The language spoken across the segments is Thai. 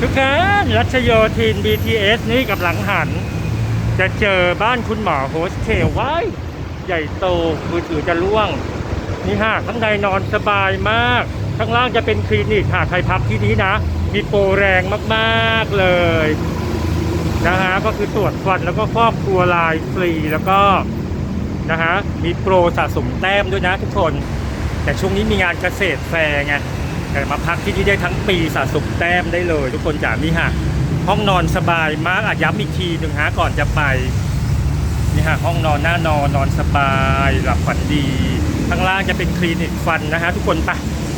ทุกคนรัชโยธิน BTS นี่กับหลังหัน จะเจอบ้านคุณหมอโฮสเทลไว้ ใหญ่โตมือถือจะล่วง นี่ฮะข้างในนอนสบายมาก ข้างล่างจะเป็นคลินิกหากใครพักที่นี้นะ มีโปรแรงมากๆเลยนะฮะก็คือตรวจฟันแล้วก็ฟอกครัวลายฟรีแล้วก็นะฮะมีโปรสะสมแต้มด้วยนะทุกคน แต่ช่วงนี้มีงานเกษตรแฟร์ไง แต่มาพักที่นี่ได้ทั้งปีสะสมแต้มได้เลย ทุกคนจ๋านี่ฮะห้องนอนสบายมากอะย้ำอีกทีหนึ่งฮะก่อนจะไปนี่ฮะห้องนอนหน้านอนนอนสบายหลับฝันดีข้างล่างจะเป็นคลินิกฟันนะฮะทุกคนไป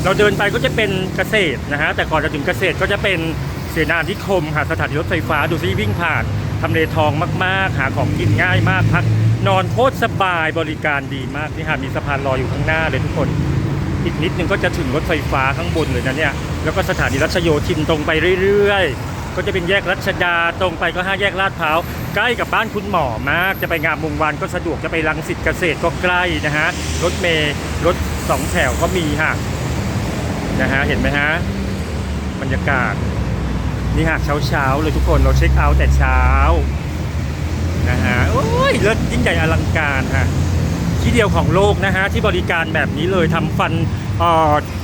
เราเดินไปก็จะเป็นเกษตรนะฮะแต่ก่อนจะถึงเกษตรก็จะเป็นเสนาธิคมค่ะสถานีรถไฟฟ้าดูซิวิ่งผ่านทำเลทองมากๆ หาของกินง่ายมากพักนอนโคตรสบายบริการดีมากนี่ฮะมีสะพานลอยอยู่ข้างหน้าเลยทุกคน อีกนิดนึงก็จะถึงรถไฟฟ้าข้างบนเลยนะเนี่ย แล้วก็สถานีรัชโยธินตรงไปเรื่อยๆ ก็จะเป็นแยกรัชดาตรงไปก็ห้าแยกลาดพร้าวใกล้กับบ้านคุณหมอมาก จะไปงามวงวานก็สะดวกจะไปรังสิตเกษตรก็ใกล้นะฮะ รถเมย์รถสองแถวก็มีฮะนะฮะเห็นไหมฮะบรรยากาศนี่ฮะเช้าๆเลยทุกคนเราเช็คเอาท์แต่เช้านะฮะโอ้ยเลิศยิ่งใหญ่อลังการฮะที่เดียวของโลกนะฮะที่บริการแบบนี้เลยทำฟัน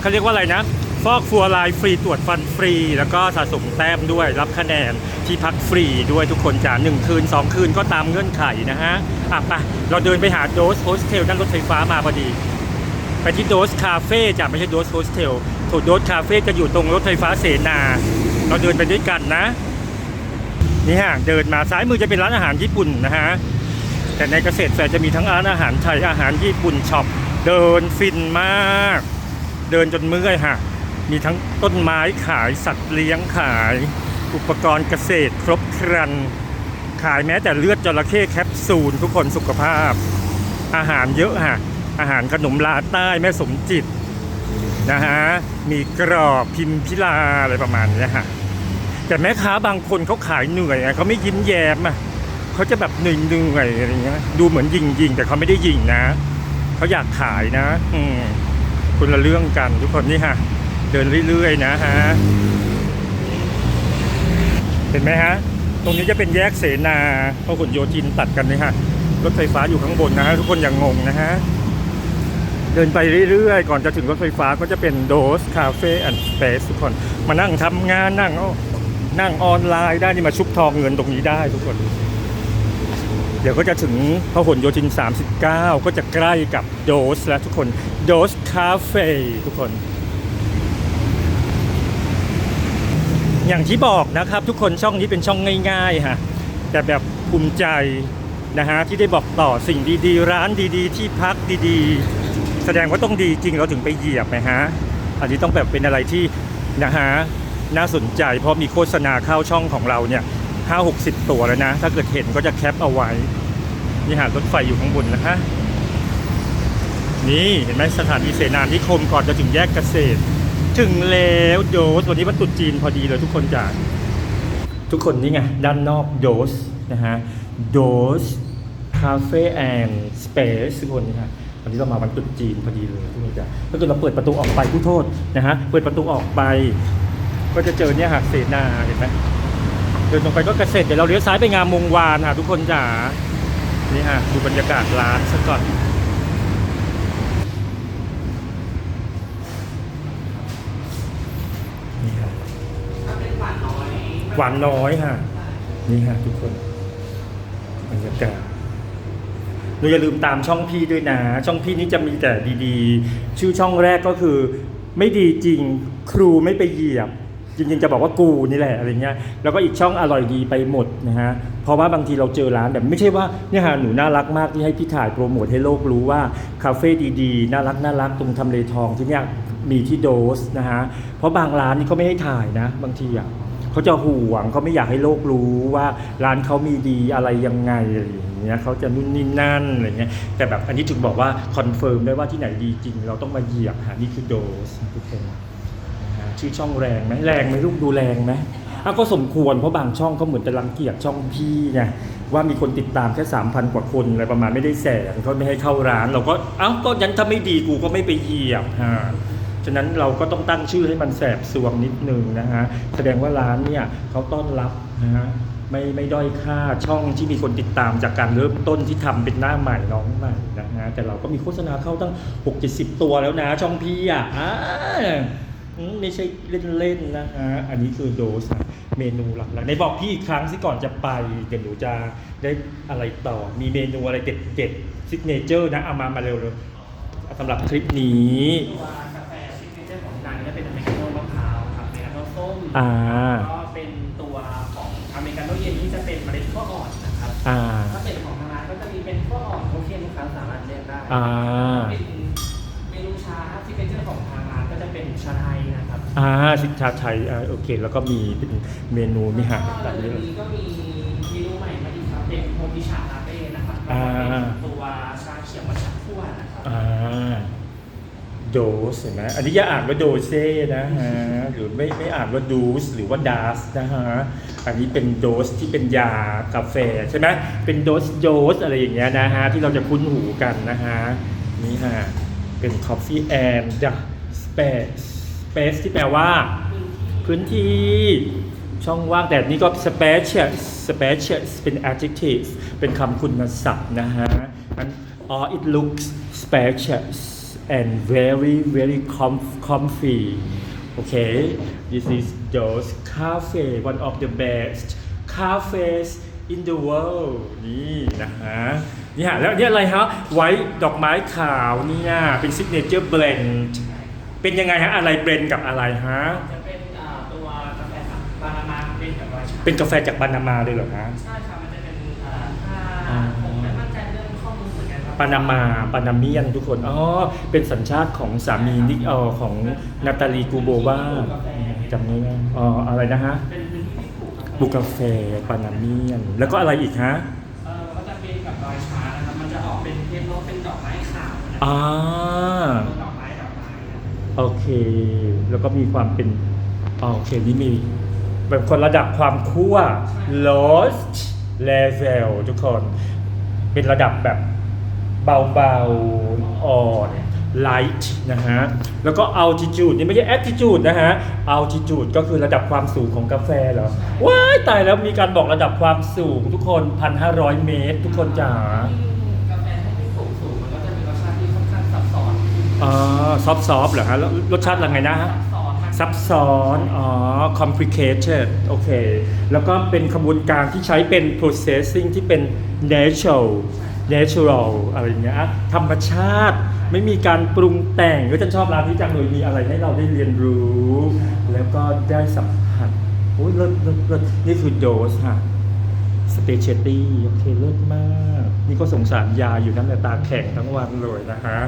เขาเรียกว่าอะไรนะ ฟอกฟัวลายฟรีตรวจฟันฟรี แล้วก็สะสมแต้มด้วยรับคะแนนที่พักฟรีด้วยทุกคนจ้าหนึ่งคืน 2 คืนก็ตามเงื่อนไขนะฮะอะไปเราเดินไปหาโดสโฮสเทลนั่งรถไฟฟ้ามาพอดี ไปที่โดสคาเฟ่จ้ะไม่ใช่โดสโฮสเทลถูกโดสคาเฟ่จะอยู่ตรงรถไฟฟ้าเสนา เราเดินไปด้วยกันนะนี่ฮะเดินมาซ้ายมือจะเป็นร้านอาหารญี่ปุ่นนะฮะแต่ในเกษตรแฟร์จะมีทั้งร้านอาหารไทยอาหารญี่ปุ่นช็อปเดินฟินมาก เดินจนเมื่อยฮะมีทั้งต้นไม้ขายสัตว์เลี้ยงขาย อุปกรณ์เกษตรครบครัน ขายแม้แต่เลือดจระเข้แคปซูลทุกคนสุขภาพ อาหารเยอะฮะอาหารขนมลาใต้แม่สมจิตนะฮะ มีกรอบพิมพิลาอะไรประมาณนี้ฮะ แต่แม่ค้าบางคนเขาขายเหนื่อยอะเขาไม่ยิ้มแย้มอะเขาจะแบบเหนึ่งหนึ่งอะไรเงี้ย ดูเหมือนยิงยิงแต่เขาไม่ได้ยิงนะ เขาอยากขายนะ อืม คนละเรื่องกันทุกคนนี่ฮะ เดินเรื่อยๆนะฮะ เห็นไหมฮะ ตรงนี้จะเป็นแยกเสนาพหลโยธินตัดกันเลยฮะ รถไฟฟ้าอยู่ข้างบนนะฮะ ทุกคนอย่างงงนะฮะ เดินไปเรื่อยๆ ก่อนจะถึงรถไฟฟ้าก็จะเป็นโดสคาเฟ่แอนด์สเปซทุกคน มานั่งทำงานนั่งเอานั่งออนไลน์ได้นี่มาชุบทองเงินตรงนี้ได้ทุกคน เดี๋ยวก็จะถึงพหลโยธิน 39 ก็จะใกล้กับโดสแล้วทุกคนโดสคาเฟ่ทุกคน อย่างที่บอกนะครับทุกคนช่องนี้เป็นช่องง่ายๆฮะแต่แบบภูมิใจนะฮะที่ได้บอกต่อสิ่งดีๆ ร้านดีๆ ที่พักดีๆ แสดงว่าต้องดีจริงเราถึงไปเหยียบนะฮะอันนี้ต้องแบบเป็นอะไรที่นะฮะน่าสนใจเพราะมีโฆษณาเข้าช่องของเราเนี่ย ห้าหกสิบตัวแล้วนะ ถ้าเกิดเห็นก็จะแคปเอาไว้ นี่หารถไฟอยู่ข้างบนนะฮะนี่เห็นไหมสถานีเสนานิคมก่อนจะถึงแยกเกษตร ถึงแล้วโดสวันนี้วันตรุษจีนพอดีเลยทุกคนจ้าทุกคนนี่ไง ด้านนอกโดสนะฮะโดสคาเฟ่แอนด์สเปซทุกคนนี่ฮะวันนี้เรามาวันตรุษจีนพอดีเลยทุกคนจ้าถ้าเกิดเราเปิดประตูออกไปผู้โทษนะฮะเปิดประตูออกไป ก็จะเจอเนี่ยฮะเสนาเห็นไหม ดินตรงไปก็เกษตรเดี๋ยวเราเลี้ยวซ้ายไปงามวงวานค่ะทุกคนจ๋านี่ฮะดูบรรยากาศร้านซะก่อนนี่ครับหวานน้อยค่ะนี่ฮะทุกคนบรรยากาศเราอย่าลืมตามช่องพี่ด้วยนะ ช่องพี่นี้จะมีแต่ดีๆ ชื่อช่องแรกก็คือ ไม่ดีจริงครูไม่ไปเหยียบ จริงๆจะบอกว่ากูนี่แหละอะไรเงี้ยแล้วก็อีกช่องอร่อยดีไปหมดนะฮะเพราะว่าบางทีเราเจอร้านแบบไม่ใช่ว่าเนี่ยฮะหนูน่ารักมากที่ให้พี่ถ่ายโปรโมทให้โลกรู้ว่าคาเฟ่ดีๆน่ารักน่ารักตรงทำเลทองที่เนี่ยมีที่โดสนะฮะเพราะบางร้านนี่เขาไม่ให้ถ่ายนะบางทีอะเขาจะห่วงเขาไม่อยากให้โลกรู้ว่าร้านเขามีดีอะไรยังไงอะไรอย่างเงี้ยเขาจะนู่นนี่นั่นอะไรเงี้ยแต่แบบอันนี้ถึงบอกว่าคอนเฟิร์มได้ว่าที่ไหนดีจริง เราต้องมาเหยียบหานี่คือโดสทุกคน ชื่อช่องแรงไหมแรงไหมลูกดูแรงไหมอะก็สมควรเพราะบางช่องเขาเหมือนจะรังเกียจช่องพี่ไงว่ามีคนติดตามแค่สามพันกว่าคนอะไรประมาณไม่ได้แสนเขาไม่ให้เข้าร้าน เราก็เอ้าก็ยันถ้าไม่ดีกูก็ไม่ไปเหยียบฮะฉะนั้นเราก็ต้องตั้งชื่อให้มันแสบสวงนิดนึงนะฮะแสดงว่าร้านเนี่ยเขาต้อนรับนะฮะไม่ไม่ด้อยค่าช่องที่มีคนติดตามจากการเริ่มต้นที่ทำเป็นหน้าใหม่น้องใหม่นะฮะแต่เราก็มีโฆษณาเข้าตั้ง 6 70 ตัวแล้วนะช่องพี่อะอ่า ไม่ใช่เล่นๆนะฮะ อันนี้คือโดสนะเมนูหลักๆในบอกพี่อีกครั้งสิก่อนจะไป เดี๋ยวหนูจะได้อะไรต่อ มีเมนูอะไรเด็ดๆซิกเนเจอร์นะเอามามาเร็วๆสำหรับคลิปนี้ตัวกาแฟซิกเนเจอร์ของทางนี้จะเป็นอเมริกาโน่มะพร้าวครับอเมริกาโน่ส้มอ่าก็เป็นตัวของอเมริกาโน่เย็นที่จะเป็นเมล็ดขั้วอ่อนนะครับอ่าถ้าเป็นของทางร้านก็จะมีเป็นขั้วอ่อนโอเคลูกค้าสามารถเลือกได้อ่าเป็นเมนูชาซิกเนเจอร์ของทางร้านก็จะเป็นชาไทยนะครับ อ่าสินชาไทยอ่าโอเค แล้วก็มีเป็นเมนูมีหางแล้วต่างก็ๆเยเดี๋ยวอะนี้ก็มีเมนูใหม่มาอีกครับเป็นโมจิชาลาเต้นะครับก็อ่า เป็นตัวชาเขียวมัทฉะคั่วนะครับอ่าโดสเห็นไหมอันนี้อย่าอ่านว่าโดเซ่นะฮะ หรือไม่ไม่อ่านว่าดูสหรือว่าดาสนะฮะ อันนี้เป็นโดสที่เป็นยากาแฟใช่ไหมเป็นโดสโดสอะไรอย่างเงี้ยนะฮะ ที่เราจะคุ้นหูกันนะฮะ นี่ฮะ เป็น Coffee and Space Space ที่แปลว่า พื้นที่ ช่องว่างแต่นี่ก็ spacious spacious เป็น adjective เป็นคำคุณศัพท์นะฮะอัน oh it looks spacious and very very comf- comfy okay this is Joe's Cafe one of the best cafes in the world นี่นะฮะนี่ฮะแล้วเนี่ยอะไรฮะไว้ดอกไม้ขาวเนี่ยเป็น signature blend ป็นยังไงฮะอะไรเบรนกับอะไรฮะจะเป็นอ่าตัวกาแฟจากปานามาเป็นแบบว่าชาเป็นกาแฟจากปานามาเลยเหรอฮะใช่ครับมันจะเป็นอ่าถ้าอ่าผมไม่มั่นใจเรื่องข้อมูลเหมือนกันครับปานามาปานาเมียนทุกคนอ๋อเป็นสัญชาติของสามีนิกเออของนาตาลีกูโบวาจำได้ไหมอ๋ออะไรนะฮะเป็นพื้นที่ที่ปลูกปลูกกาแฟปานาเมียน แล้วก็อะไรอีกฮะเออก็จะเป็นกับดอยช้างนะครับมันจะออกเป็นเทปโนเป็นดอกไม้ขาวนะอ่าเป็นดอกไม้ดอกไม้นะ โอเค แล้วก็มีความเป็นโอเคนี่มีแบบคนระดับความคั่ว lost level ทุกคน เป็นระดับแบบเบาๆ อ่อน light นะฮะ แล้วก็ altitude นี่ไม่ใช่ attitude นะฮะ altitude ก็คือระดับความสูงของกาแฟเหรอ ว้าย ตายแล้วมีการบอกระดับความสูงทุกคน 1,500 เมตร ทุกคนจ๋า อ๋อซอฟต์ๆเหรอฮะแล้วรสชาติอะไรไงนะฮะซับซ้อนมากซับซ้อน อ๋อ complicated โอเค แล้วก็เป็นขบวนการที่ใช้เป็น processing ที่เป็น natural natural อะไรอย่างเงี้ย ธรรมชาติ ไม่มีการปรุงแต่งก็จะชอบร้านนี้จังเลยมีอะไรให้เราได้เรียนรู้ แล้วก็ได้สัมผัส โอ้ยเลิศเลิศเลิศนี่คือโดสฮะ specialty โอเคเลิศมาก นี่ก็สงสารยาอยู่นั่นแหละตาแข็งทั้งวันเลยนะฮะ